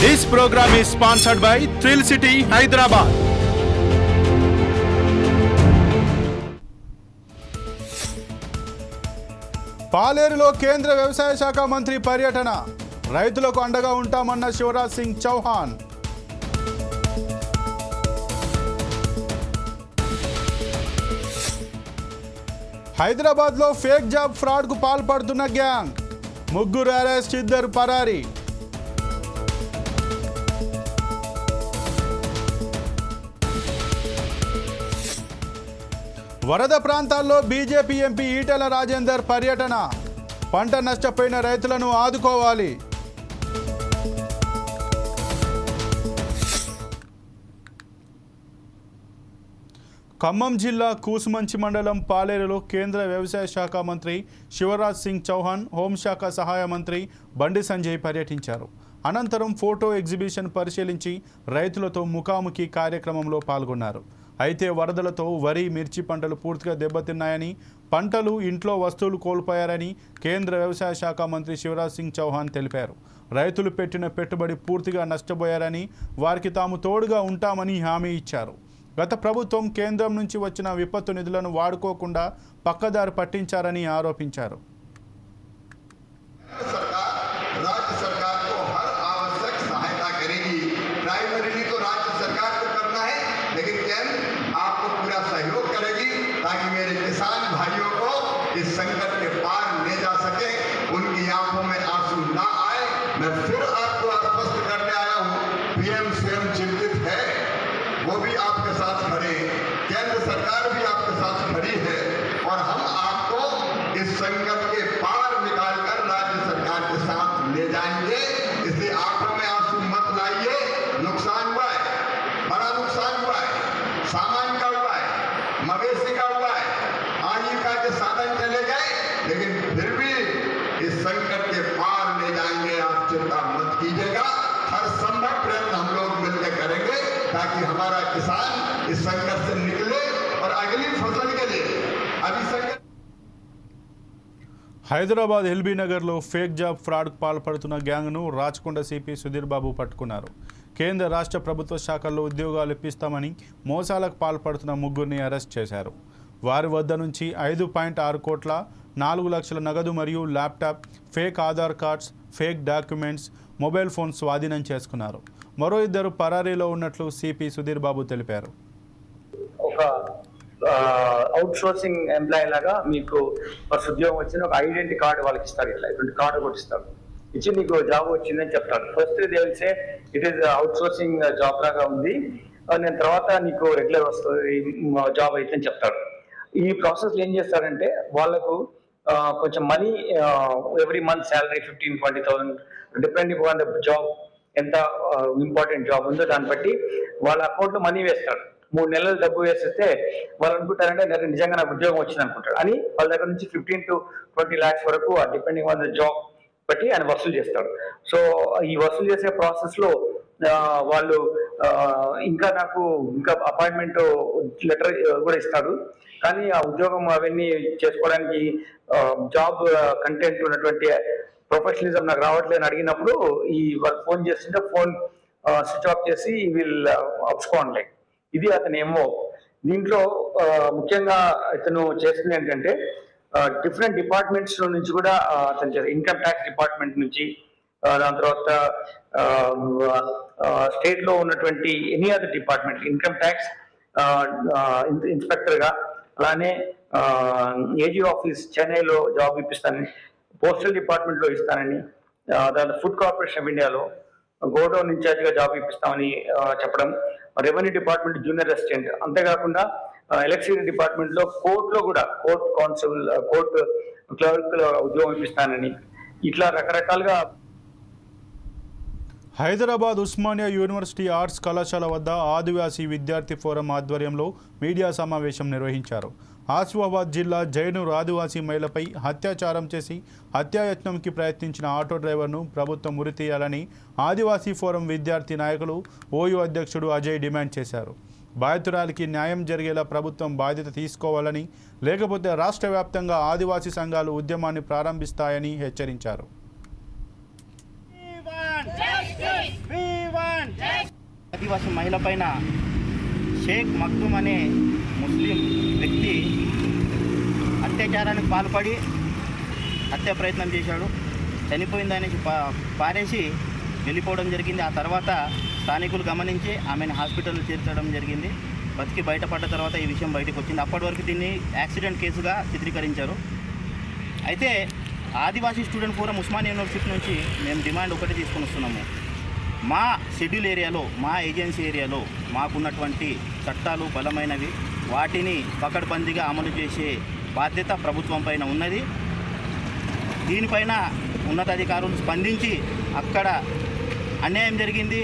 This programme is sponsored by thrill city Hyderabad పాలేరులో కేంద్ర వ్యవసాయ శాఖ మంత్రి పర్యటన. రైతులకు అండగా ఉంటామన్న శివరాజ్ సింగ్ చౌహాన్. హైదరాబాద్లో ఫేక్ జాబ్ ఫ్రాడ్కు పాల్పడుతున్న గ్యాంగ్. ముగ్గురు అరెస్ట్ ఇద్దరు పరారీ. వరద ప్రాంతాల్లో బీజేపీ ఎంపీ ఈటెల రాజేందర్ పర్యటన. పంట నష్టపోయిన రైతులను ఆదుకోవాలి. ఖమ్మం జిల్లా కూసుమంచి మండలం పాలేరులో కేంద్ర వ్యవసాయ శాఖ మంత్రి శివరాజ్ సింగ్ చౌహాన్ హోంశాఖ సహాయ మంత్రి బండి సంజయ్ పర్యటించారు. అనంతరం ఫోటో ఎగ్జిబిషన్ పరిశీలించి రైతులతో ముఖాముఖి కార్యక్రమంలో పాల్గొన్నారు. అయితే వరదలతో వరి మిర్చి పంటలు పూర్తిగా దెబ్బతిన్నాయని పంటలు ఇంట్లో వస్తువులు కోల్పోయారని కేంద్ర వ్యవసాయ శాఖ మంత్రి శివరాజ్ సింగ్ చౌహాన్ తెలిపారు. రైతులు పెట్టిన పెట్టుబడి పూర్తిగా నష్టపోయారని వారికి తాము తోడుగా ఉంటామని హామీ ఇచ్చారు. గత ప్రభుత్వం కేంద్రం నుంచి వచ్చిన విపత్తు నిధులను వాడుకోకుండా పక్కదారి పట్టించారని ఆరోపించారు. आपको पूरा सहयोग करेगी ताकि मेरे किसान भाइयों को इस संकट के पार హైదరాబాద్ ఎల్బీ నగర్లో ఫేక్ జాబ్ ఫ్రాడ్ పాల్పడుతున్న గ్యాంగ్ను రాచకొండ సిపి సుధీర్ బాబు పట్టుకున్నారు. కేంద్ర రాష్ట్ర ప్రభుత్వ శాఖల్లో ఉద్యోగాలు ఇప్పిస్తామని మోసాలకు పాల్పడుతున్న ముగ్గురిని అరెస్ట్ చేశారు. వారి వద్ద నుంచి ఐదు పాయింట్ ఆరు కోట్ల నాలుగు లక్షల నగదు మరియు laptop fake Aadhaar cards fake documents mobile phone స్వాధీనం చేసుకున్నారు. మరో ఇద్దరు పరారీలో ఉన్నట్లు సిపి సుధీర్ బాబు తెలిపారు. ఒక అవుట్ సోర్సింగ్ ఎంప్లాయీ లాగా మీకు ఫస్ట్ ఉద్యోగం వచ్చిన ఒక ఐడెంటిటీ కార్డు వాళ్ళకి ఇస్తారు ఇట్లా. ఇటువంటి కార్డు కూడా ఇస్తారు. ఇచ్చి నీకు జాబ్ వచ్చిందని చెప్తాడు ఫస్ట్ తెలిసే it is outsourcing job లాగా ఉంది. నేను తర్వాత నీకు రెగ్యులర్ వస్తుంది జాబ్ అయితే అని చెప్తాడు ఈ ప్రాసెస్ ఏం చేస్తారంటే వాళ్ళకు కొంచెం money every month salary fifteen twenty thousand depending on the job ఎంత ఇంపార్టెంట్ జాబ్ ఉందో దాన్ని బట్టి వాళ్ళ అకౌంట్లో మనీ వేస్తాడు మూడు నెలలు డబ్బు వేసేస్తే వాళ్ళు అనుకుంటారంటే నాకు నిజంగా నాకు ఉద్యోగం వచ్చింది అనుకుంటారు. అని వాళ్ళ దగ్గర నుంచి ఫిఫ్టీన్ టు ట్వంటీ ల్యాక్స్ వరకు డిపెండింగ్ ఆన్ ద జాబ్ బట్టి ఆయన వసూలు చేస్తాడు. సో ఈ వసూలు చేసే ప్రాసెస్లో వాళ్ళు ఇంకా నాకు ఇంకా అపాయింట్మెంట్ లెటర్ కూడా ఇస్తాడు. కానీ ఆ ఉద్యోగం అవన్నీ చేసుకోవడానికి జాబ్ కంటెంట్ ఉన్నటువంటి ప్రొఫెషనలిజం నాకు రావట్లేదు అని అడిగినప్పుడు ఈ వాళ్ళు ఫోన్ చేస్తుంటే ఫోన్ స్విచ్ ఆఫ్ చేసి విల్ అప్స్కోండి ఇది అతని ఏమో దీంట్లో ముఖ్యంగా ఇతను చేస్తుంది ఏంటంటే డిఫరెంట్ డిపార్ట్మెంట్స్ నుంచి కూడా అతను ఇన్కమ్ ట్యాక్స్ డిపార్ట్మెంట్ నుంచి దాని తర్వాత స్టేట్లో ఉన్నటువంటి any other department income tax ఇన్స్పెక్టర్గా అలానే ఏజీ ఆఫీస్ చెన్నైలో జాబ్ ఇప్పిస్తానని పోస్టల్ డిపార్ట్మెంట్లో ఇస్తానని దాని ఫుడ్ కార్పొరేషన్ ఆఫ్ ఇండియాలో గోడౌన్ ఇన్ఛార్జ్గా జాబ్ ఇప్పిస్తామని చెప్పడం రెవెన్యూ డిపార్ట్మెంట్ జూనియర్ అసిస్టెంట్. అంతేకాకుండా ఎలక్షన్ డిపార్ట్మెంట్లో కోర్టులో కూడా కోర్ట్ కానిస్టేబుల్ కోర్ట్ క్లర్క్ ఉద్యోగం ఇప్పిస్తానని ఇట్లా రకరకాలుగా హైదరాబాద్ ఉస్మానియా యూనివర్సిటీ ఆర్ట్స్ కళాశాల వద్ద ఆదివాసీ విద్యార్థి ఫోరం ఆధ్వర్యంలో మీడియా సమావేశం నిర్వహించారు. ఆసిఫాబాద్ జిల్లా జైనూర్ ఆదివాసీ మహిళపై హత్యాచారం చేసి హత్యాయత్నంకి ప్రయత్నించిన ఆటో డ్రైవర్ను ప్రభుత్వం ఉరితీయాలని ఆదివాసీ ఫోరం విద్యార్థి నాయకులు ఓయూ అధ్యక్షుడు అజయ్ డిమాండ్ చేశారు. బాధితురాలికి న్యాయం జరిగేలా ప్రభుత్వం బాధ్యత తీసుకోవాలని లేకపోతే రాష్ట్ర వ్యాప్తంగా ఆదివాసీ సంఘాలు ఉద్యమాన్ని ప్రారంభిస్తాయని హెచ్చరించారు. ఆదివాసీ మహిళ పైన షేక్ మక్తుమ్ అనే ముస్లిం వ్యక్తి అత్యాచారానికి పాల్పడి హత్య ప్రయత్నం చేశాడు. చనిపోయిందనేసి పా పారేసి వెళ్ళిపోవడం జరిగింది. ఆ తర్వాత స్థానికులు గమనించి ఆమెను హాస్పిటల్ చేర్చడం జరిగింది. బతికి బయటపడ్డ తర్వాత ఈ విషయం బయటకు వచ్చింది. అప్పటి వరకు దీన్ని యాక్సిడెంట్ కేసుగా చిత్రీకరించారు. అయితే Adivasi student forum Osman university నుంచి మేము డిమాండ్ ఒకటి తీసుకొని వస్తున్నాము. మా షెడ్యూల్ ఏరియాలో మా ఏజెన్సీ ఏరియాలో మాకున్నటువంటి చట్టాలు బలమైనవి. వాటిని పకడ్బందీగా అమలు చేసే బాధ్యత ప్రభుత్వం పైన ఉన్నది. దీనిపైన ఉన్నతాధికారులు స్పందించి అక్కడ అన్యాయం జరిగింది.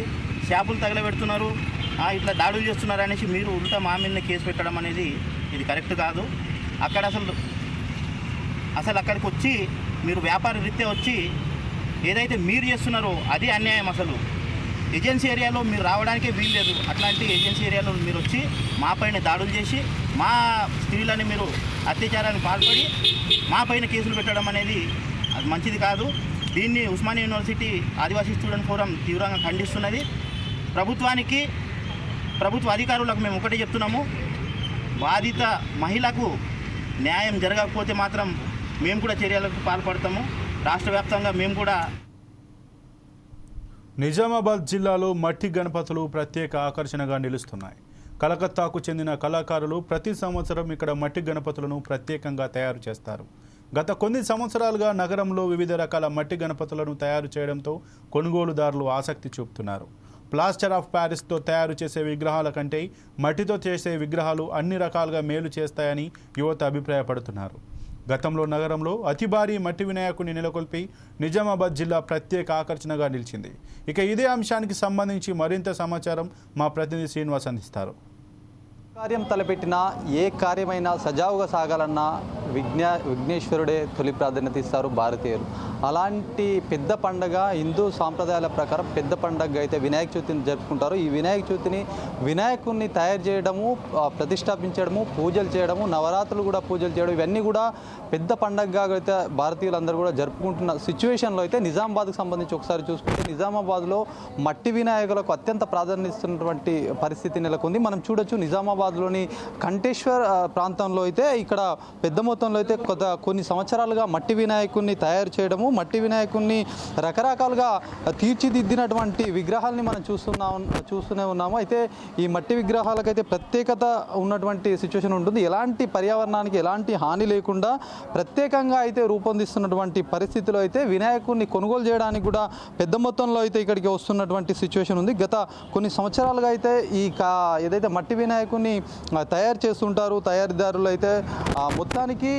షాపులు తగలబెడుతున్నారు. ఇట్లా దాడులు చేస్తున్నారు అనేసి మీరు ఉల్టా మా మీద కేసు పెట్టడం అనేది ఇది కరెక్ట్ కాదు. అక్కడ అసలు అసలు అక్కడికి వచ్చి మీరు వ్యాపార రీత్యా వచ్చి ఏదైతే మీరు చేస్తున్నారో అది అన్యాయం అసలు. ఏజెన్సీ ఏరియాలో మీరు రావడానికే వీలు లేదు అట్లాంటి ఏజెన్సీ ఏరియాలో మీరు వచ్చి మా పైన దాడులు చేసి మా స్త్రీలని మీరు అత్యాచారానికి పాల్పడి మా పైన కేసులు పెట్టడం అనేది అది మంచిది కాదు. దీన్ని Osmania university Adivasi student forum తీవ్రంగా ఖండిస్తున్నది. ప్రభుత్వానికి ప్రభుత్వ అధికారులకు మేము ఒకటే చెప్తున్నాము. బాధిత మహిళకు న్యాయం జరగకపోతే మాత్రం మేము కూడా చర్యలకు పాల్పడతాము. రాష్ట్ర వ్యాప్తంగా మేము కూడా నిజామాబాద్ జిల్లాలో మట్టి గణపతులు ప్రత్యేక ఆకర్షణగా నిలుస్తున్నాయి. కలకత్తాకు చెందిన కళాకారులు ప్రతి సంవత్సరం ఇక్కడ మట్టి గణపతులను ప్రత్యేకంగా తయారు చేస్తారు. గత కొన్ని సంవత్సరాలుగా నగరంలో వివిధ రకాల మట్టి గణపతులను తయారు చేయడంతో కొనుగోలుదారులు ఆసక్తి చూపుతున్నారు. ప్లాస్టర్ ఆఫ్ ప్యారిస్తో తయారు చేసే విగ్రహాల కంటే మట్టితో చేసే విగ్రహాలు అన్ని రకాలుగా మేలు చేస్తాయని యువత అభిప్రాయపడుతున్నారు. గతంలో నగరంలో అతి భారీ మట్టి వినాయకుడిని నెలకొల్పి నిజామాబాద్ జిల్లా ప్రత్యేక ఆకర్షణగా నిలిచింది. ఇక ఇదే అంశానికి సంబంధించి మరింత సమాచారం మా ప్రతినిధి శ్రీనివాస్ అందిస్తారు. కార్యం తలపెట్టినా ఏ కార్యమైనా సజావుగా సాగాలన్నా విజ్ఞా విఘ్నేశ్వరుడే తొలి ప్రాధాన్యత ఇస్తారు భారతీయులు. అలాంటి పెద్ద పండగ హిందూ సాంప్రదాయాల ప్రకారం పెద్ద పండగ అయితే వినాయక చవితిని జరుపుకుంటారు. ఈ వినాయక చవితిని వినాయకుడిని తయారు చేయడము ప్రతిష్టాపించడము పూజలు చేయడము నవరాత్రులు కూడా పూజలు చేయడం ఇవన్నీ కూడా పెద్ద పండగగా అయితే భారతీయులందరూ కూడా జరుపుకుంటున్న సిచ్యువేషన్లో అయితే నిజామాబాద్కు సంబంధించి ఒకసారి చూసుకుంటే నిజామాబాద్లో మట్టి వినాయకులకు అత్యంత ప్రాధాన్యత ఇస్తున్నటువంటి పరిస్థితి నెలకొంది. మనం చూడొచ్చు నిజామాబాద్లోని కంటేశ్వర్ ప్రాంతంలో అయితే ఇక్కడ పెద్ద మొత్తం మొత్తంలో అయితే కొత్త కొన్ని సంవత్సరాలుగా మట్టి వినాయకుడిని తయారు చేయడము మట్టి వినాయకుడిని రకరకాలుగా తీర్చిదిద్దినటువంటి విగ్రహాలని మనం చూస్తున్నాం చూస్తూనే ఉన్నాము. అయితే ఈ మట్టి విగ్రహాలకైతే ప్రత్యేకత ఉన్నటువంటి సిచ్యువేషన్ ఉంటుంది. ఎలాంటి పర్యావరణానికి ఎలాంటి హాని లేకుండా ప్రత్యేకంగా అయితే రూపొందిస్తున్నటువంటి పరిస్థితిలో అయితే వినాయకుడిని కొనుగోలు చేయడానికి కూడా పెద్ద మొత్తంలో అయితే ఇక్కడికి వస్తున్నటువంటి సిచ్యువేషన్ ఉంది. గత కొన్ని సంవత్సరాలుగా అయితే ఈ కా ఏదైతే మట్టి వినాయకుడిని తయారు చేస్తుంటారు తయారీదారులు అయితే ఆ, మొత్తానికి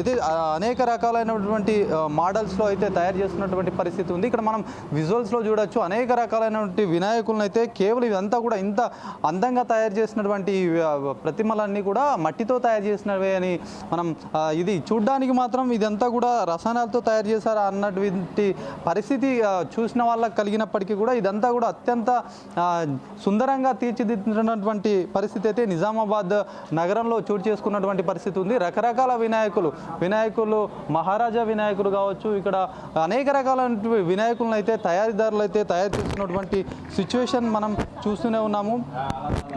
ఇది అనేక రకాలైనటువంటి మోడల్స్లో అయితే తయారు చేస్తున్నటువంటి పరిస్థితి ఉంది. ఇక్కడ మనం విజువల్స్లో చూడొచ్చు. అనేక రకాలైనటువంటి వినాయకులను అయితే కేవలం ఇదంతా కూడా ఇంత అందంగా తయారు చేసినటువంటి ప్రతిమలన్నీ కూడా మట్టితో తయారు చేసినవే అని మనం ఇది చూడ్డానికి మాత్రం ఇదంతా కూడా రసాయనాలతో తయారు చేశారా అన్నటువంటి పరిస్థితి చూసిన వాళ్ళకి కలిగినప్పటికీ కూడా ఇదంతా కూడా అత్యంత సుందరంగా తీర్చిదిద్దినటువంటి పరిస్థితి అయితే నిజామాబాద్ నగరంలో చోటు చేసుకున్నటువంటి పరిస్థితి ఉంది. రకరకాల వినాయకులు వినాయకులు మహారాజా వినాయకులు కావచ్చు ఇక్కడ అనేక రకాలైన వినాయకులను అయితే తయారీదారులు అయితే తయారు చేస్తున్నటువంటి సిచ్యువేషన్ మనం చూస్తూనే ఉన్నాము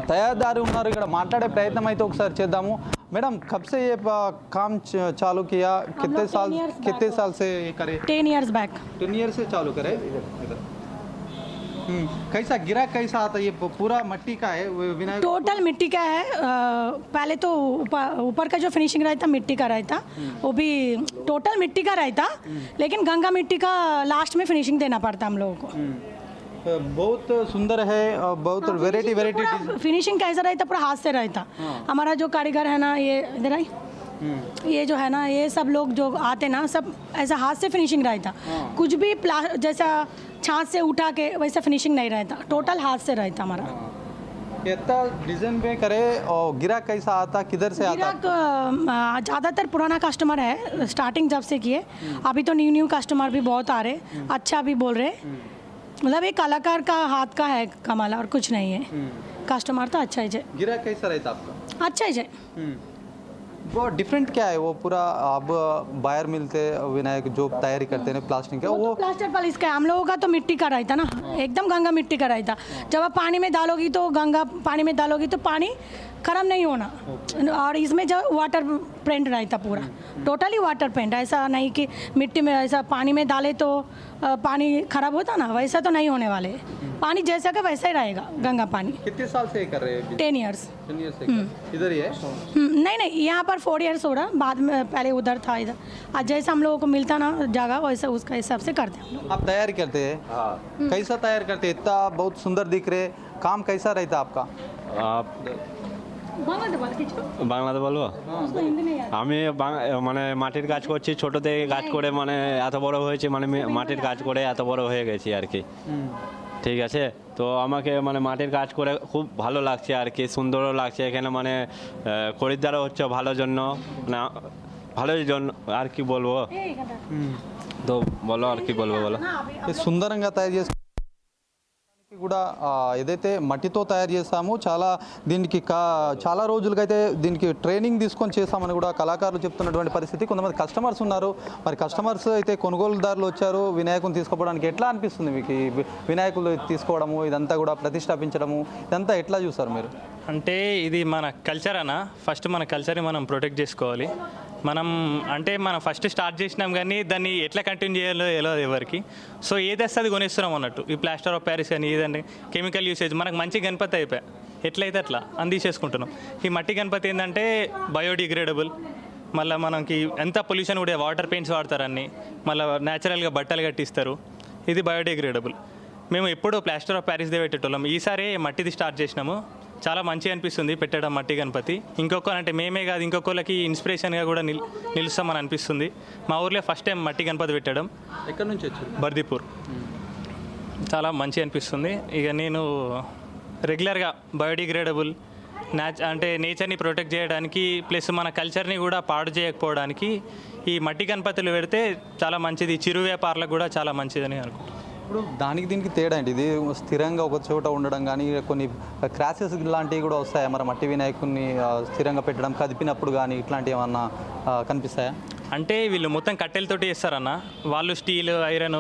తయారీదారు ఉన్నారు ఇక్కడ మాట్లాడే ప్రయత్నం అయితే ఒకసారి చేద్దాము మేడం कब से ये प- काम च- चालू किया कितने लोग साल 10 years कितने back साल से ये करे ten years back ten year से चालू करे इधर इधर हम्म, कैसा गिरा कैसा आता ये पूरा मट्टी का है विनायक टोटल मिट्टी का है। अ, पहले तो ऊपर का जो फिनिशिंग रहता मिट्टी का रहता। वो भी टोटल मिट्टी का रहता लेकिन गंगा मिट्टी का लास्ट में फिनिशिंग देना पड़ता हम लोगों को। हम्म, बहुत सुंदर है और बहुत वेराइटी वेराइटी फिनिशिंग कैसा रहता पूरा हाथ से रहता। हमारा जो कारीगर है ना ये इधर आई। ये जो है ना ये सब लोग जो आते ना सब ऐसा हाथ से फिनिशिंग रहता। कुछ भी प्ला जैसा छाछ से उठा के वैसा फिनिशिंग नहीं रहता। टोटल हाथ से रहता हमारा। इतना डिज़ाइन में करे और गिरा कैसा आता? किधर से आता? ग्राहक ज़्यादातर पुराना कस्टमर है स्टार्टिंग जब से किए। अभी तो न्यू न्यू कस्टमर भी बहुत आ रहे अच्छा भी बोल रहे मतलब एक कलाकार का हाथ का है कमाल और कुछ नहीं है। कस्टमर तो अच्छा ही है। गिरा कैसा रहता आपका? अच्छा ही है। हम्म, वो डिफरेंट क्या है? वो पूरा अब बायर मिलते विनायक जो तैयारी करते हैं प्लास्टिक का वो वो तो प्लास्टर पॉलिश का हम लोगों का तो मिट्टी का रहता ना। एकदम गंगा मिट्टी का रहता। जब आप पानी में डालोगी तो गंगा पानी में डालोगी तो पानी खराब नहीं होना। और इसमें जो वाटर पेंट रहता पूरा। टोटली वाटर पेंट ऐसा नहीं कि मिट्टी में ऐसा पानी में डाले तो पानी खराब होता ना वैसा तो नहीं होने वाले। पानी जैसा का वैसा ही रहेगा गंगा पानी। कितने साल से कर रहे हैं टेन ईयर्स से इधर ही है? नहीं नहीं यहाँ पर फोर ईयर्स हो रहा बाद में पहले उधर था इधर। आज जैसा हम लोगों को मिलता ना जगह वैसा उसका हिसाब से करते हैं आप तैयारी करते हैं? कैसा तैयार करते हैं? इतना बहुत सुंदर दिख रहे काम कैसा रहता आपका? खींचो। বাংলাতে বলব? আমি মানে মাটির কাজ করছি ছোট থেকে কাজ করে মানে এত বড় হয়েছে মানে মাটির কাজ করে এত বড় হয়ে গেছি আর কি। ঠিক আছে? তো আমাকে মানে মাটির কাজ করে খুব ভালো লাগছে আর কি সুন্দরও লাগছে। এখানে মানে খরিদ্দারও হচ্ছে ভালো জন্য মানে না ভালোই জন্য আর কি বলব? তো বলো আর কি বলব বলো। সুন্দর তাই যে కూడా ఏదైతే మట్టితో తయారు చేస్తామో చాలా దీనికి కా చాలా రోజులకైతే దీనికి ట్రైనింగ్ తీసుకొని చేస్తామని కూడా కళాకారులు చెప్తున్నటువంటి పరిస్థితి. కొంతమంది కస్టమర్స్ ఉన్నారు. మరి కస్టమర్స్ అయితే కొనుగోలుదారులు వచ్చారు వినాయకుని తీసుకోవడానికి ఎట్లా అనిపిస్తుంది మీకు వినాయకులు తీసుకోవడము ఇదంతా కూడా ప్రతిష్టాపించడము ఇదంతా ఎట్లా చూస్తారు మీరు? అంటే ఇది మన కల్చర్ అన్న ఫస్ట్ మన కల్చర్ని మనం ప్రొటెక్ట్ చేసుకోవాలి. మనం అంటే మనం ఫస్ట్ స్టార్ట్ చేసినాం కానీ దాన్ని ఎట్లా కంటిన్యూ చేయాలో తెలియదు ఎవరికి. సో ఏది వస్తే అది కొనేస్తున్నాం అన్నట్టు. ఈ ప్లాస్టర్ ఆఫ్ ప్యారిస్ కానీ ఏదండి కెమికల్ యూసేజ్ మనకు మంచి గణపతి అయిపోయా. ఎట్లయితే అట్లా అని తీసేసుకుంటున్నాం. ఈ మట్టి గణపతి ఏంటంటే బయోడిగ్రేడబుల్ మళ్ళీ మనకి ఎంత పొల్యూషన్ కూడా వాటర్ పెయింట్స్ వాడతారని మళ్ళీ న్యాచురల్గా బట్టలు కట్టిస్తారు. ఇది బయోడిగ్రేడబుల్ మేము ఎప్పుడూ ప్లాస్టర్ ఆఫ్ ప్యారిస్దే పెట్టేటోళ్ళం. ఈసారి మట్టిది స్టార్ట్ చేసినాము. చాలా మంచిగా అనిపిస్తుంది పెట్టడం మట్టి గణపతి. ఇంకొక అంటే మేమే కాదు ఇంకొకళ్ళకి ఇన్స్పిరేషన్గా కూడా నిల్ నిలుస్తామని అనిపిస్తుంది. మా ఊర్లో ఫస్ట్ టైం మట్టి గణపతి పెట్టడం. ఎక్కడి నుంచి వచ్చారు? బర్దీపూర్. చాలా మంచిగా అనిపిస్తుంది. ఇక నేను రెగ్యులర్గా బయోడిగ్రేడబుల్ న్యాచ్ అంటే నేచర్ని ప్రొటెక్ట్ చేయడానికి ప్లస్ మన కల్చర్ని కూడా పాడు చేయకపోవడానికి ఈ మట్టి గణపతులు పెడితే చాలా మంచిది. చిరు వ్యాపారులకు కూడా చాలా మంచిదని అనుకుంటున్నాను. ఇప్పుడు దానికి దీనికి తేడా ఏంటి? ఇది స్థిరంగా ఒక చోట ఉండడం కానీ కొన్ని క్రాసెస్ లాంటివి కూడా వస్తాయా? మరి మట్టి వినాయకుడిని స్థిరంగా పెట్టడం కదిపినప్పుడు కానీ ఇట్లాంటివి ఏమన్నా కనిపిస్తాయా? అంటే వీళ్ళు మొత్తం కట్టెలతోటి చేస్తారన్న. వాళ్ళు స్టీల్ ఐరన్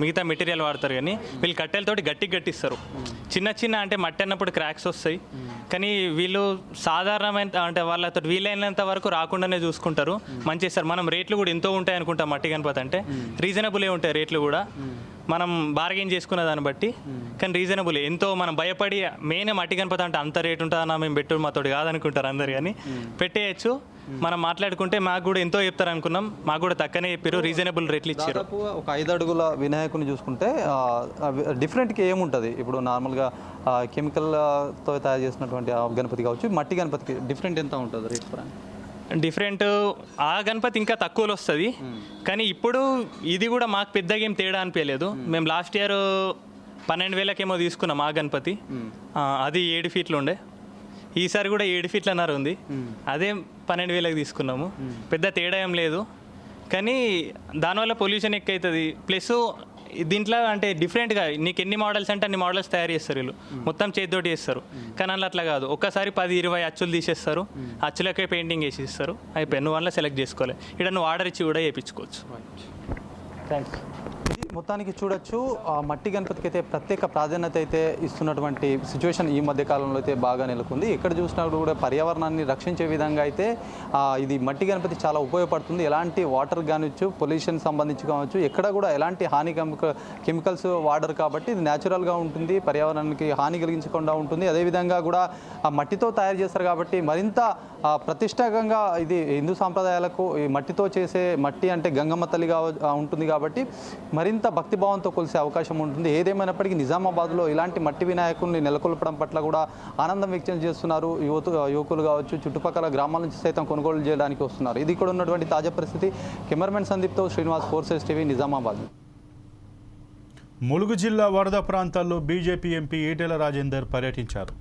మిగతా మెటీరియల్ వాడతారు కానీ వీళ్ళు కట్టెలతోటి గట్టి గట్టిస్తారు. చిన్న చిన్న అంటే మట్టి అన్నప్పుడు క్రాక్స్ వస్తాయి. కానీ వీళ్ళు సాధారణమైన అంటే వాళ్ళతో వీలైనంత వరకు రాకుండానే చూసుకుంటారు. మంచి చేస్తారు మనం రేట్లు కూడా ఎంతో ఉంటాయి అనుకుంటాం మట్టి గణపతి అంటే. రీజనబులే ఉంటాయి రేట్లు కూడా. మనం బార్గెన్ చేసుకున్న దాన్ని బట్టి కానీ రీజనబుల్ ఎంతో మనం భయపడి మెయిన్ మట్టి గణపతి అంటే అంత రేట్ ఉంటుందా మేము పెట్టు మాతోటి కాదనుకుంటారు అందరు కానీ పెట్టేయచ్చు. మనం మాట్లాడుకుంటే మాకు కూడా ఎంతో చెప్తారు అనుకున్నాం. మాకు కూడా తక్కనే చెప్పారు రీజనబుల్ రేట్లు ఇచ్చారు ఒక ఐదు అడుగుల వినాయకుని చూసుకుంటే డిఫరెంట్గా ఏముంటుంది? ఇప్పుడు నార్మల్గా కెమికల్తో తయారు చేసినటువంటి గణపతి కావచ్చు మట్టి గణపతికి డిఫరెంట్ ఎంత ఉంటుంది రేట్ డిఫరెంట్. ఆ గణపతి ఇంకా తక్కువలో వస్తుంది. కానీ ఇప్పుడు ఇది కూడా మాకు పెద్దగా ఏం తేడా అనిపించలేదు. మేము. లాస్ట్ ఇయర్ పన్నెండు వేలకేమో తీసుకున్నాం ఆ గణపతి. అది ఏడు ఫీట్లు ఉండే. ఈసారి కూడా ఏడు ఫీట్లన్నర ఉంది. అదే పన్నెండు వేలకు తీసుకున్నాము. పెద్ద తేడా ఏం లేదు. కానీ దానివల్ల పొల్యూషన్ ఎక్కువ అవుతుంది ప్లస్ దీంట్లో అంటే డిఫరెంట్గా నీకు ఎన్ని మోడల్స్ అంటే అన్ని మోడల్స్ తయారు చేస్తారు వీళ్ళు. మొత్తం చేతితోటి చేస్తారు. కానీ అందులో అట్లా కాదు. ఒక్కసారి పది ఇరవై అచ్చులు తీసేస్తారు. అచ్చులకే పెయింటింగ్ వేసి ఇస్తారు అయిపోయి నువ్వు అందులో సెలెక్ట్ చేసుకోవాలి. ఇక్కడ నువ్వు ఆర్డర్ ఇచ్చి కూడా వేయించుకోవచ్చు. థ్యాంక్స్ మొత్తానికి చూడొచ్చు. ఆ మట్టి గణపతికి అయితే ప్రత్యేక ప్రాధాన్యత అయితే ఇస్తున్నటువంటి సిచ్యువేషన్ ఈ మధ్య కాలంలో అయితే బాగా నెలకొంది. ఎక్కడ చూసినప్పుడు కూడా పర్యావరణాన్ని రక్షించే విధంగా అయితే ఇది మట్టి గణపతి చాలా ఉపయోగపడుతుంది. ఎలాంటి వాటర్ కానివచ్చు పొల్యూషన్ సంబంధించి కావచ్చు ఎక్కడ కూడా ఎలాంటి హాని కెమికల్స్ వాడరు కాబట్టి ఇది న్యాచురల్గా ఉంటుంది. పర్యావరణానికి హాని కలిగించకుండా ఉంటుంది. అదేవిధంగా కూడా ఆ మట్టితో తయారు చేస్తారు కాబట్టి మరింత ఆ, ప్రతిష్టాకంగా ఇది హిందూ సాంప్రదాయాలకు ఈ మట్టితో చేసే మట్టి అంటే గంగమ్మ తల్లిగా ఉంటుంది కాబట్టి మరింత భక్తిభావంతో కొలిసే అవకాశం ఉంటుంది. ఏదేమైనప్పటికీ నిజామాబాద్లో ఇలాంటి మట్టి వినాయకుల్ని నెలకొల్పడం పట్ల కూడా ఆనందం వ్యక్తం చేస్తున్నారు. యువత యువకులు కావచ్చు చుట్టుపక్కల గ్రామాల నుంచి సైతం కొనుగోలు చేయడానికి వస్తున్నారు. ఇది ఇక్కడ ఉన్నటువంటి తాజా పరిస్థితి. కెమెరామెన్ సందీప్తో శ్రీనివాస్ ఫోర్సెస్ టీవీ నిజామాబాద్. ములుగు జిల్లా వరద ప్రాంతాల్లో బీజేపీ ఎంపీ ఈటెల రాజేందర్ పర్యటించారు.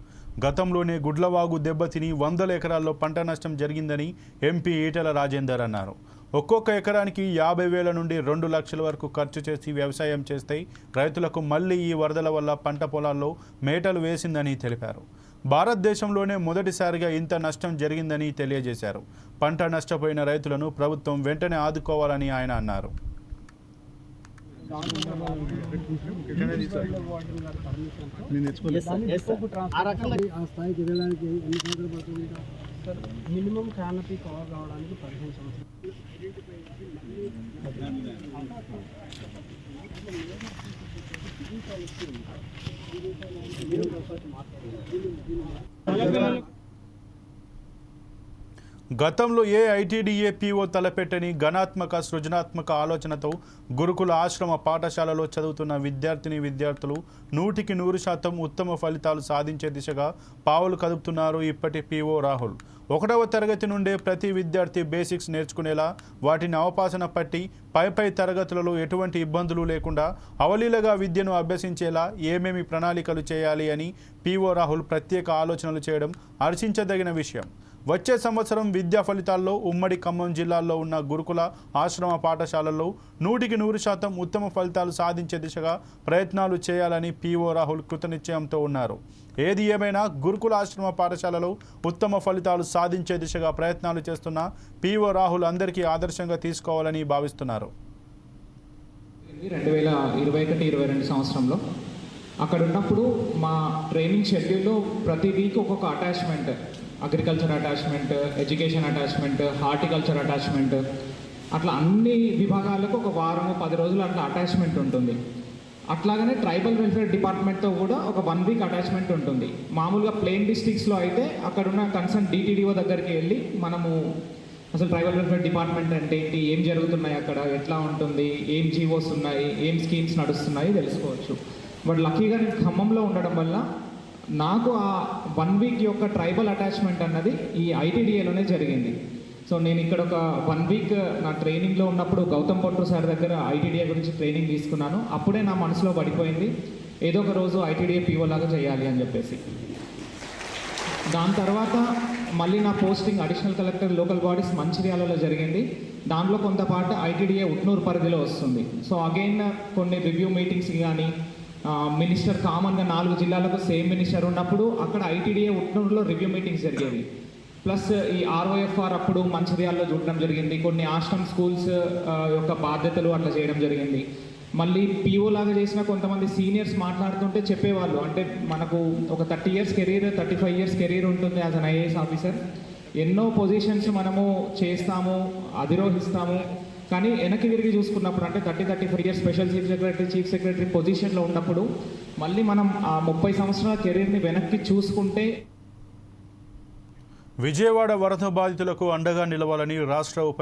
గతంలోనే గుడ్లవాగు దెబ్బతిని వందల ఎకరాల్లో పంట నష్టం జరిగిందని ఎంపీ ఈటెల రాజేందర్ అన్నారు. ఒక్కొక్క ఎకరానికి యాభై వేల నుండి రెండు లక్షల వరకు ఖర్చు చేసి వ్యవసాయం చేస్తే రైతులకు మళ్ళీ ఈ వరదల వల్ల పంట పొలాల్లో మేటలు వేసిందని తెలిపారు. భారతదేశంలోనే మొదటిసారిగా ఇంత నష్టం జరిగిందని తెలియజేశారు. పంట నష్టపోయిన రైతులను ప్రభుత్వం వెంటనే ఆదుకోవాలని ఆయన అన్నారు. ఆ సార్ మినిమం క్యానపీ కవర్ కావడానికి పదిహేను సంవత్సరాలు. గతంలో ఏ ఐటీడీఏ పీఓ తలపెట్టని ఘనాత్మక సృజనాత్మక ఆలోచనతో గురుకుల ఆశ్రమ పాఠశాలలో చదువుతున్న విద్యార్థిని విద్యార్థులు నూటికి నూరు శాతం ఉత్తమ ఫలితాలు సాధించే దిశగా పావులు కదుపుతున్నారు ఇప్పటి పీఓ రాహుల్. ఒకటవ తరగతి నుండే ప్రతి విద్యార్థి బేసిక్స్ నేర్చుకునేలా వాటిని అవపాసన పట్టి పై పై తరగతులలో ఎటువంటి ఇబ్బందులు లేకుండా అవలీలగా విద్యను అభ్యసించేలా ఏమేమి ప్రణాళికలు చేయాలి అని పీఓ రాహుల్ ప్రత్యేక ఆలోచనలు చేయడం హర్షించదగిన విషయం. వచ్చే సంవత్సరం విద్యా ఫలితాల్లో ఉమ్మడి ఖమ్మం జిల్లాల్లో ఉన్న గురుకుల ఆశ్రమ పాఠశాలల్లో నూటికి నూరు శాతం ఉత్తమ ఫలితాలు సాధించే దిశగా ప్రయత్నాలు చేయాలని పీఓ రాహుల్ కృతనిశ్చయంతో ఉన్నారు. ఏది ఏమైనా గురుకుల ఆశ్రమ పాఠశాలలో ఉత్తమ ఫలితాలు సాధించే దిశగా ప్రయత్నాలు చేస్తున్న పీఓ రాహుల్ అందరికీ ఆదర్శంగా తీసుకోవాలని భావిస్తున్నారు. రెండు వేల ఇరవై ఒకటి ఇరవై రెండు సంవత్సరంలో అక్కడ ఉన్నప్పుడు మా ట్రైనింగ్ షెడ్యూల్లో ప్రతి వీక్ ఒక్కొక్క attachment agriculture attachment education attachment horticulture attachment అట్లా అన్ని విభాగాలకు ఒక వారం పది రోజులు అట్లా అటాచ్మెంట్ ఉంటుంది. అట్లాగనే ట్రైబల్ వెల్ఫేర్ డిపార్ట్మెంట్తో కూడా ఒక వన్ వీక్ అటాచ్మెంట్ ఉంటుంది. మామూలుగా ప్లెయిన్ డిస్ట్రిక్ట్స్లో అయితే అక్కడున్న కన్సర్న్ డిటిడిఓ దగ్గరికి వెళ్ళి మనము అసలు ట్రైబల్ వెల్ఫేర్ డిపార్ట్మెంట్ అంటే ఏంటి ఏం జరుగుతున్నాయి అక్కడ ఎట్లా ఉంటుంది ఏం జీవోస్ ఉన్నాయి ఏం స్కీమ్స్ నడుస్తున్నాయి తెలుసుకోవచ్చు. బట్ లక్కీగా నేను ఖమ్మంలో ఉండడం వల్ల నాకు ఆ వన్ వీక్ యొక్క ట్రైబల్ అటాచ్మెంట్ అన్నది ఈ ఐటీడీఏలోనే జరిగింది. సో నేను ఇక్కడ ఒక వన్ వీక్ నా ట్రైనింగ్లో ఉన్నప్పుడు గౌతమ్ పొట్టు సార్ దగ్గర ఐటీడీఏ గురించి ట్రైనింగ్ తీసుకున్నాను. అప్పుడే నా మనసులో పడిపోయింది ఏదో ఒక రోజు ఐటీడీఏ పీఓ లాగా చేయాలి అని చెప్పేసి. దాని తర్వాత మళ్ళీ నా posting additional collector local bodies మంచిర్యాలలో జరిగింది. దాంట్లో కొంతపాటు ఐటీడీఏ ఉట్నూరు పరిధిలో వస్తుంది. సో అగైన్ కొన్ని రివ్యూ మీటింగ్స్ కానీ మినిస్టర్ కామన్గా నాలుగు జిల్లాలకు సేమ్ మినిస్టర్ ఉన్నప్పుడు అక్కడ ఐటీడీఏ ఉట్నూరులో రివ్యూ మీటింగ్స్ జరిగేవి. ప్లస్ ఈ ఆర్ఓఎఫ్ఆర్ అప్పుడు మంచిర్యాలలో చూడడం జరిగింది. కొన్ని ఆశ్రమ్ స్కూల్స్ యొక్క బాధ్యతలు అట్లా చేయడం జరిగింది. మళ్ళీ పీఓ లాగా చేసిన కొంతమంది సీనియర్స్ మాట్లాడుతుంటే చెప్పేవాళ్ళు. అంటే మనకు ఒక thirty years career thirty five years career ఉంటుంది యాజ్ అన్ ఐఏఎస్ ఆఫీసర్. ఎన్నో పొజిషన్స్ మనము చేస్తాము అధిరోహిస్తాము. కానీ వెనక్కి తిరిగి చూసుకున్నప్పుడు అంటే thirty thirty five years special chief secretary chief secretary పొజిషన్లో ఉన్నప్పుడు మళ్ళీ మనం ఆ ముప్పై సంవత్సరాల కెరీర్ని వెనక్కి చూసుకుంటే విజయవాడ వరద బాధితులకు అండగా నిలవాలని రాష్ట్ర ఉప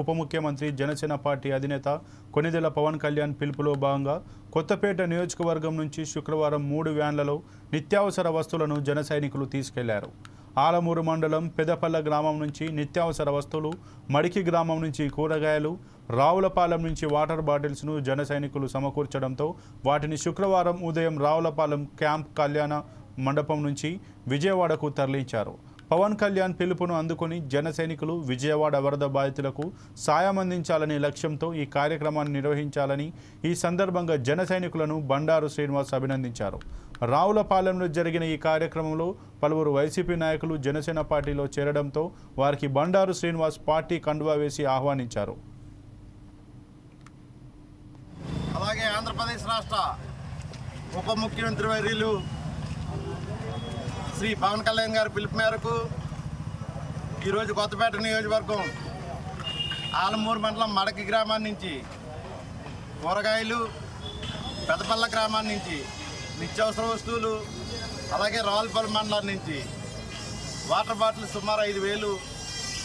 ఉప ముఖ్యమంత్రి జనసేన పార్టీ అధినేత కొనిదెల పవన్ కళ్యాణ్ పిలుపులో భాగంగా కొత్తపేట నియోజకవర్గం నుంచి శుక్రవారం మూడు వ్యాన్లలో నిత్యావసర వస్తువులను జన సైనికులు తీసుకెళ్ళారు. ఆలమూరు మండలం పెదపల్ల గ్రామం నుంచి నిత్యావసర వస్తువులు మడికి గ్రామం నుంచి కూరగాయలు రావులపాలెం నుంచి వాటర్ బాటిల్స్ను జన సైనికులు సమకూర్చడంతో వాటిని శుక్రవారం ఉదయం రావులపాలెం క్యాంప్ కళ్యాణ మండపం నుంచి విజయవాడకు తరలించారు. పవన్ కళ్యాణ్ పిలుపును అందుకుని జన సైనికులు విజయవాడ వరద బాధితులకు సాయం అందించాలనే లక్ష్యంతో ఈ కార్యక్రమాన్ని నిర్వహించాలని ఈ సందర్భంగా జన సైనికులను బండారు శ్రీనివాస్ అభినందించారు. రావులపాలెంలో జరిగిన ఈ కార్యక్రమంలో పలువురు వైసీపీ నాయకులు జనసేన పార్టీలో చేరడంతో వారికి బండారు శ్రీనివాస్ పార్టీ కండువా వేసి ఆహ్వానించారు. అలాగే ఆంధ్రప్రదేశ్ రాష్ట్ర ఉప ముఖ్యమంత్రి వర్యులు శ్రీ పవన్ కళ్యాణ్ గారి పిలుపు మేరకు ఈరోజు కొత్తపేట నియోజకవర్గం ఆలమూరు మండలం మడకి గ్రామాన్ని నుంచి కూరగాయలు పెదపల్ల గ్రామాన్ని నుంచి నిత్యావసర వస్తువులు అలాగే రావులపల్లి మండలం నుంచి వాటర్ బాటిల్ సుమారు ఐదు వేలు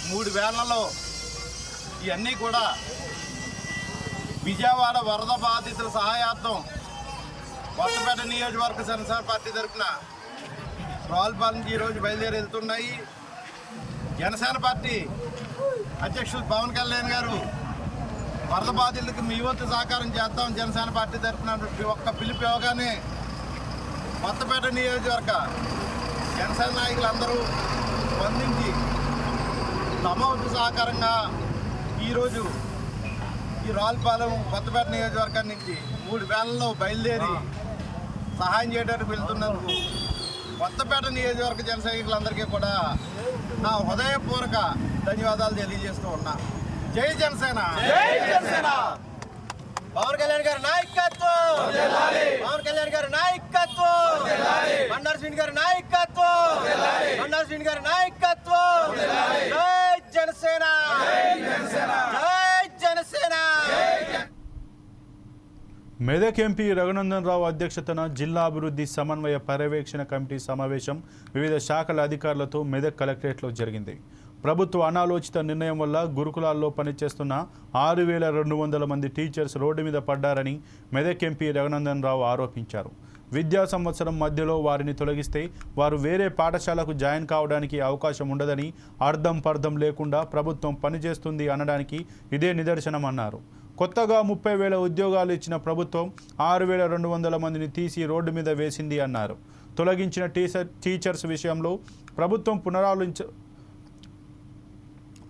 మూడు వేలలో ఇవన్నీ కూడా విజయవాడ వరద బాధితుల సహాయార్థం కొత్తపేట నియోజకవర్గ సెన్సార్ పార్టీ తరఫున రావులపాలెం ఈరోజు బయలుదేరి వెళ్తున్నాయి. జనసేన పార్టీ అధ్యక్షులు పవన్ కళ్యాణ్ గారు వరద బాధితులకు మీ వంతు సహకారం చేద్దాం. జనసేన పార్టీ తరఫున ఒక్క పిలుపు ఇవ్వగానే కొత్తపేట నియోజకవర్గ జనసేన నాయకులందరూ స్పందించి తమ వంతు సహకారంగా ఈరోజు ఈ రావులపాలెం కొత్తపేట నియోజకవర్గం నుంచి మూడు వేలలో బయలుదేరి సహాయం చేయడానికి వెళ్తున్నందుకు కొత్తపేట నియోజకవర్గ జన సైనికులందరికీ కూడా నా హృదయపూర్వక ధన్యవాదాలు తెలియజేస్తూ ఉన్నా. జై జనసేన! పవన్ కళ్యాణ్ గారి నాయకత్వం! పవన్ కళ్యాణ్ గారి నాయకత్వం! బండారు సింగ్ గారి నాయకత్వం! బండారు సింగ్ గారి నాయకత్వం! జై జనసేన! జై జనసేన! మెదక్ ఎంపీ రఘునందన్ రావు అధ్యక్షతన జిల్లా అభివృద్ధి సమన్వయ పర్యవేక్షణ కమిటీ సమావేశం వివిధ శాఖల అధికారులతో మెదక్ కలెక్టరేట్లో జరిగింది. ప్రభుత్వ అనాలోచిత నిర్ణయం వల్ల గురుకులాల్లో పనిచేస్తున్న ఆరు వేల రెండు వందల మంది టీచర్స్ రోడ్డు మీద పడ్డారని మెదక్ ఎంపీ రఘునందన్ రావు ఆరోపించారు. విద్యా సంవత్సరం మధ్యలో వారిని తొలగిస్తే వారు వేరే పాఠశాలకు జాయిన్ కావడానికి అవకాశం ఉండదని అర్థం పర్థం లేకుండా ప్రభుత్వం పనిచేస్తుంది అనడానికి ఇదే నిదర్శనం అన్నారు కొత్తగా ముప్పై వేల ఉద్యోగాలు ఇచ్చిన ప్రభుత్వం ఆరు వేల రెండు వందల మందిని తీసి రోడ్డు మీద వేసింది అన్నారు. తొలగించిన టీచర్ టీచర్స్ విషయంలో ప్రభుత్వం పునరాలోచించ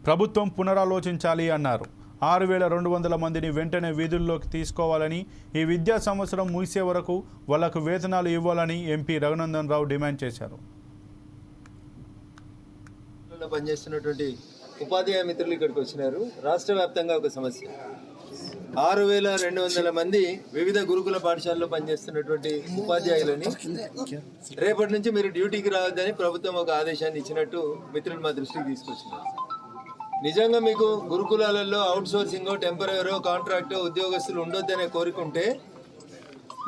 ప్రభుత్వం పునరాలోచించాలి అన్నారు. ఆరు వేల రెండు వందల మందిని వెంటనే వీధుల్లోకి తీసుకోవాలని ఈ విద్యా సంవత్సరం ముగిసే వరకు వాళ్ళకు వేతనాలు ఇవ్వాలని ఎంపీ రఘునందన్ రావు డిమాండ్ చేశారు. పనిచేస్తున్నటువంటి ఉపాధ్యాయ మిత్రులు ఇక్కడికి వచ్చినారు. రాష్ట్ర వ్యాప్తంగా ఒక సమస్య. ఆరు వేల రెండు వందల మంది వివిధ గురుకుల పాఠశాలలో పనిచేస్తున్నటువంటి ఉపాధ్యాయులని రేపటి నుంచి మీరు డ్యూటీకి రావద్దని ప్రభుత్వం ఒక ఆదేశాన్ని ఇచ్చినట్టు మిత్రులు మా దృష్టికి తీసుకొచ్చినారు నిజంగా మీకు గురుకులాలలో అవుట్ సోర్సింగ్ టెంపరీరో కాంట్రాక్టో ఉద్యోగస్తులు ఉండొద్దనే కోరుకుంటే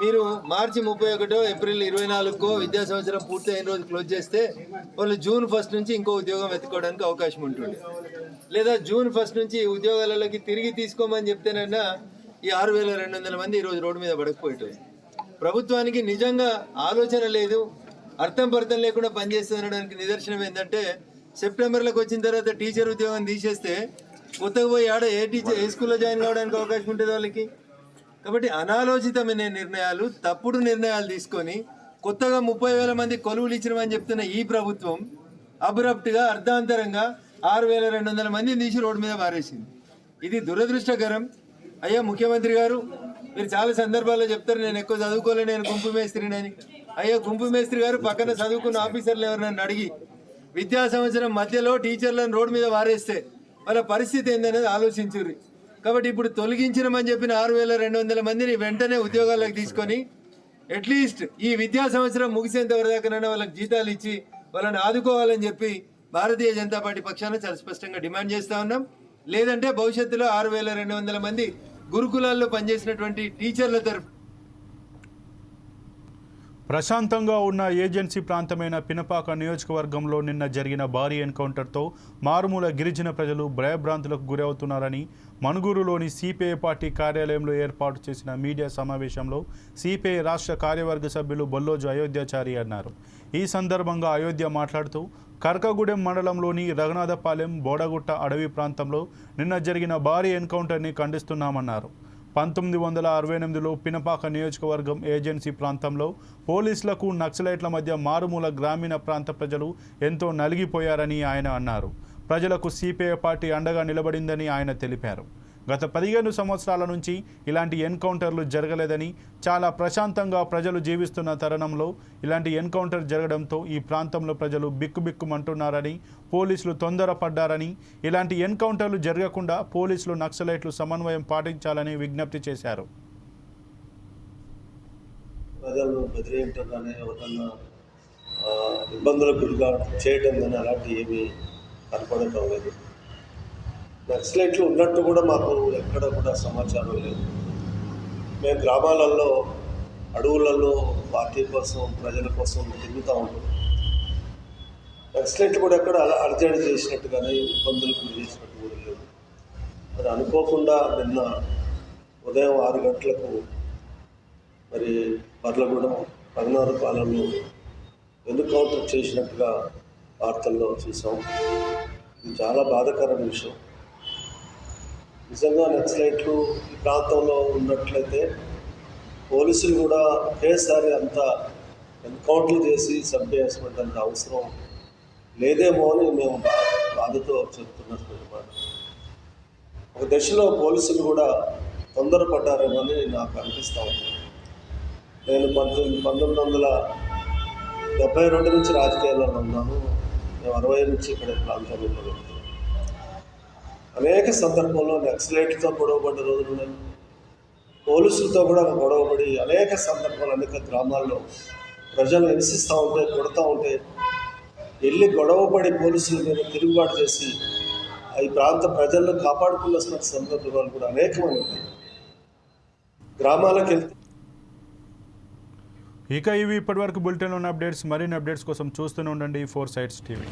మీరు మార్చి ముప్పై ఒకటో ఏప్రిల్ ఇరవై నాలుగుకో విద్యా సంవత్సరం పూర్తి అయిన రోజు క్లోజ్ చేస్తే వాళ్ళు జూన్ ఫస్ట్ నుంచి ఇంకో ఉద్యోగం వెతుక్కోవడానికి అవకాశం ఉంటుంది. లేదా జూన్ ఫస్ట్ నుంచి ఉద్యోగాలలోకి తిరిగి తీసుకోమని చెప్తేనన్నా ఈ ఆరు వేల రెండు వందల మంది ఈరోజు రోడ్డు మీద పడకపోయేటోళ్ళు. ప్రభుత్వానికి నిజంగా ఆలోచన లేదు అర్థం పర్థం లేకుండా పనిచేస్తుందనడానికి నిదర్శనం ఏంటంటే సెప్టెంబర్లోకి వచ్చిన తర్వాత టీచర్ ఉద్యోగం తీసేస్తే కొత్తగా పోయి ఆడ ఏ టీచర్ ఏ స్కూల్లో జాయిన్ కావడానికి అవకాశం ఉంటుంది వాళ్ళకి? కాబట్టి అనాలోచితమైన నిర్ణయాలు తప్పుడు నిర్ణయాలు తీసుకొని కొత్తగా ముప్పై వేల మంది కొలువులు ఇచ్చినామని చెప్తున్న ఈ ప్రభుత్వం అబ్రప్ట్గా అర్ధాంతరంగా ఆరు వేల రెండు వందల మందిని తీసి రోడ్డు మీద పారేసింది. ఇది దురదృష్టకరం. అయ్యా ముఖ్యమంత్రి గారు మీరు చాలా సందర్భాల్లో చెప్తారు నేను ఎక్కువ చదువుకోలే నేను గుంపు మేస్త్రినని అయ్యా గుంపు మేస్త్రి గారు పక్కన చదువుకున్న ఆఫీసర్లు ఎవరినన్ను అడిగి విద్యా సంవత్సరం మధ్యలో టీచర్లను రోడ్డు మీద వారేస్తే వాళ్ళ పరిస్థితి ఏందనేది ఆలోచించుర్రి. కాబట్టి ఇప్పుడు తొలగించినమని చెప్పిన ఆరు వేల రెండు వందల మందిని వెంటనే ఉద్యోగాలకు తీసుకొని అట్లీస్ట్ ఈ విద్యా సంవత్సరం ముగిసేంత వరదాకనైనా వాళ్ళకి జీతాలు ఇచ్చి వాళ్ళని ఆదుకోవాలని చెప్పి భారతీయ జనతా పార్టీ పక్షాన చాలా స్పష్టంగా డిమాండ్ చేస్తూ ఉన్నాం. లేదంటే భవిష్యత్తులో ఆరు వేల రెండు వందల మంది గురుకులాల్లో పనిచేసినటువంటి టీచర్ల తరఫు ప్రశాంతంగా ఉన్న ఏజెన్సీ ప్రాంతమైన పినపాక నియోజకవర్గంలో నిన్న జరిగిన భారీ ఎన్కౌంటర్తో మారుమూల గిరిజన ప్రజలు భయభ్రాంతులకు గురవుతున్నారని మణుగూరులోని సిపిఐ పార్టీ కార్యాలయంలో ఏర్పాటు చేసిన మీడియా సమావేశంలో సిపిఐ రాష్ట్ర కార్యవర్గ సభ్యులు బొల్లోజు అయోధ్యాచారి అన్నారు. ఈ సందర్భంగా అయోధ్య మాట్లాడుతూ కర్కగూడెం మండలంలోని రఘునాథపాలెం బోడగుట్ట అడవి ప్రాంతంలో నిన్న జరిగిన భారీ ఎన్కౌంటర్ని ఖండిస్తున్నామన్నారు. పంతొమ్మిది వందల అరవై ఎనిమిదిలో పినపాక నియోజకవర్గం ఏజెన్సీ ప్రాంతంలో పోలీసులకు నక్సలైట్ల మధ్య మారుమూల గ్రామీణ ప్రాంత ప్రజలు ఎంతో నలిగిపోయారని ఆయన అన్నారు. ప్రజలకు సిపిఐ పార్టీ అండగా నిలబడిందని ఆయన తెలిపారు. గత పదిహేను సంవత్సరాల నుంచి ఇలాంటి ఎన్కౌంటర్లు జరగలేదని చాలా ప్రశాంతంగా ప్రజలు జీవిస్తున్న తరుణంలో ఇలాంటి ఎన్కౌంటర్ జరగడంతో ఈ ప్రాంతంలో ప్రజలు బిక్కుబిక్కుమంటున్నారని పోలీసులు తొందరపడ్డారని ఇలాంటి ఎన్కౌంటర్లు జరగకుండా పోలీసులు నక్సలైట్లు సమన్వయం పాటించాలని విజ్ఞప్తి చేశారు. ప్రజలు ఎవరన్నా ఇబ్బందులకు గురిగా చేయటం కానీ అలాంటివి ఏమీ కనపడటం లేదు. నక్సలైట్లు ఉన్నట్టు కూడా మాకు ఎక్కడ కూడా సమాచారం లేదు. మేము గ్రామాలలో అడవులలో పార్టీ కోసం ప్రజల కోసం తిరుగుతూ ఉంటాం. నక్సలైట్లు కూడా ఎక్కడ అలా అర్జెంట్ చేసినట్టు కానీ ఇబ్బందులు గురి చేసినట్టు కూడా లేదు. మరి అనుకోకుండా నిన్న ఉదయం ఆరు గంటలకు మరి పర్లగూడెం పద్నాలుగు పాలనలో ఎన్కౌంటర్ చేసినట్టుగా వార్తల్లో చూసాం. ఇది చాలా బాధాకరమైన విషయం. నిజంగా నక్సలైట్లు ఈ ప్రాంతంలో ఉన్నట్లయితే పోలీసులు కూడా ఒకేసారి అంత ఎన్కౌంటర్ చేసి చంపేసినటువంటి అవసరం లేదేమో అని మేము బా- బాధతో చెప్తున్నటువంటి మాట ఒక దశలో పోలీసులు కూడా తొందరపడ్డారేమో అని నాకు అనిపిస్తూ ఉంది. నేను పంతొమ్మిది పంతొమ్మిది వందల డెబ్బై రెండు నుంచి రాజకీయాల్లో ఉన్నాను. మేము అరవై నుంచి ఇక్కడ ప్రాంతంలో అనేక సందర్భంలో నక్సలైట్లతో గొడవపడ్డ రోజులు ఉన్నాయి పోలీసులతో కూడా గొడవపడి అనేక సందర్భాలు అనేక గ్రామాల్లో ప్రజలు హింసిస్తూ ఉంటే కొడుతూ ఉంటే వెళ్ళి గొడవపడి పోలీసుల మీద తిరుగుబాటు చేసి ఈ ప్రాంత ప్రజలను కాపాడుకున్న సందర్భాలు కూడా అనేకమంది ఉన్నాయి. గ్రామాలకు వెళ్తే ఇక ఇవి ఇప్పటివరకు బులెటిన్ ఉన్న అప్డేట్స్ మరిన్ని అప్డేట్స్ కోసం చూస్తూనే ఉండండి ఫోర్ సైడ్స్ టీవీ.